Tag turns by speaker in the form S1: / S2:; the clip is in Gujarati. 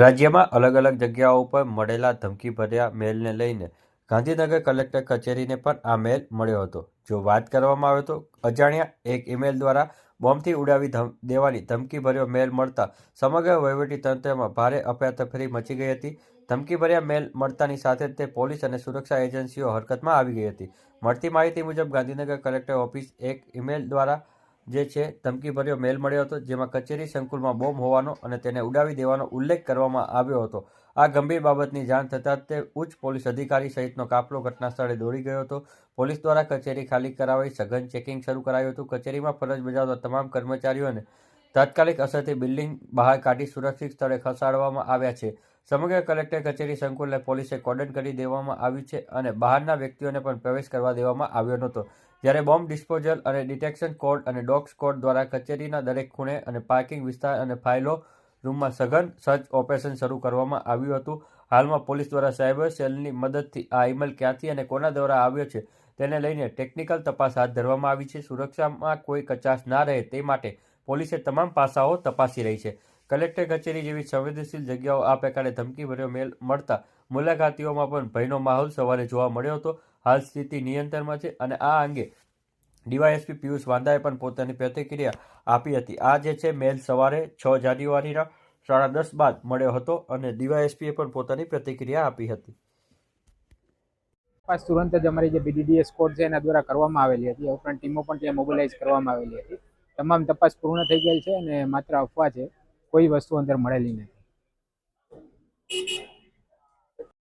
S1: રાજ્યમાં અલગ અલગ જગ્યાઓ પર મળેલા ધમકીભર્યા મેલને લઈને ગાંધીનગર કલેક્ટર કચેરીને પણ આ મેલ મળ્યો હતો. જો વાત કરવામાં આવે તો અજાણ્યા એક ઈમેલ દ્વારા બોમ્બથી ઉડાવી દેવાની ધમકીભર્યો મેલ મળતા સમગ્ર વહીવટી તંત્રમાં ભારે અફરાતફરી મચી ગઈ હતી. ધમકીભર્યા મેલ મળતાની સાથે તે પોલીસ અને સુરક્ષા એજન્સીઓ હરકતમાં આવી ગઈ હતી. મળતી માહિતી મુજબ ગાંધીનગર કલેક્ટર ઓફિસ એક ઈમેલ દ્વારા જે છે, ધમકીભર્યો મેલ મળ્યો હતો, જેમાં કચેરી સંકુલમાં બોમ્બ હોવાનો અને તેને ઉડાવી દેવાનો ઉલ્લેખ કરવામાં આવ્યો હતો. આ ગંભીર બાબતની જાણ થતાં તે ઉચ્ચ પોલીસ અધિકારી સહિતનો કાફલો ઘટના સ્થળે દોડી ગયો હતો. પોલીસ દ્વારા કચેરી ખાલી કરાવી સઘન ચેકિંગ શરૂ કરાયું હતું. કચેરીમાં ફરજ બજાવતા તમામ કર્મચારીઓને તાત્કાલિક અસરથી બિલ્ડિંગ બહાર કાઢી સુરક્ષિત સ્થળે ખસાડવામાં આવ્યા છે. સમગ્ર કલેક્ટર કચેરી સંકુલને પોલીસે કોર્ડન કરી દેવામાં આવ્યું છે અને બહારના વ્યક્તિઓને પણ પ્રવેશ કરવા દેવામાં આવ્યો નહોતો. જ્યારે બોમ્બ ડિસ્પોઝલ અને ડિટેક્શન કોડ અને ડોગ સ્કોડ દ્વારા કચેરીના દરેક ખૂણે અને પાર્કિંગ વિસ્તાર અને ફાઇલો રૂમમાં સઘન સર્ચ ઓપરેશન શરૂ કરવામાં આવ્યું હતું. હાલમાં પોલીસ દ્વારા સાયબર સેલની મદદથી આ ઈમેલ ક્યાંથી અને કોના દ્વારા આવ્યો છે તેને લઈને ટેકનિકલ તપાસ હાથ ધરવામાં આવી છે. સુરક્ષામાં કોઈ કચાશ ના રહે તે માટે પોલીસે તમામ પાસાઓ તપાસી રહી છે. કલેક્ટર કચેરી જેવી સંવેદનશીલ જગ્યાઓ આ પ્રકારે ધમકીભર્યો મેલ મળતા મુલાકાતીઓમાં પણ ભયનો માહોલ સવારે જોવા મળ્યો હતો. હાલ સ્થિતિ નિયંત્રણમાં છે અને આ અંગે ડીવાયએસપી પિયુષ વાંદાએ પણ પોતાની પ્રતિક્રિયા આપી હતી. આ જે છે, મેલ સવારે છ જાન્યુઆરીના સાડા દસ બાદ મળ્યો હતો અને ડીવાયએસપીએ પણ પોતાની પ્રતિક્રિયા આપી હતી.
S2: તપાસ તુરંત જ અમારી જે બીડીડીએસ કોડ છે એના દ્વારા કરવામાં આવેલી હતી. ઉપરાંત ટીમો પણ ત્યાં મોબિલાઇઝ કરવામાં આવેલી હતી. તમામ તપાસ પૂર્ણ થઈ ગયેલ છે અને માત્ર અફવા છે. કોઈ વસ્તુ અંદર મળેલી નથી.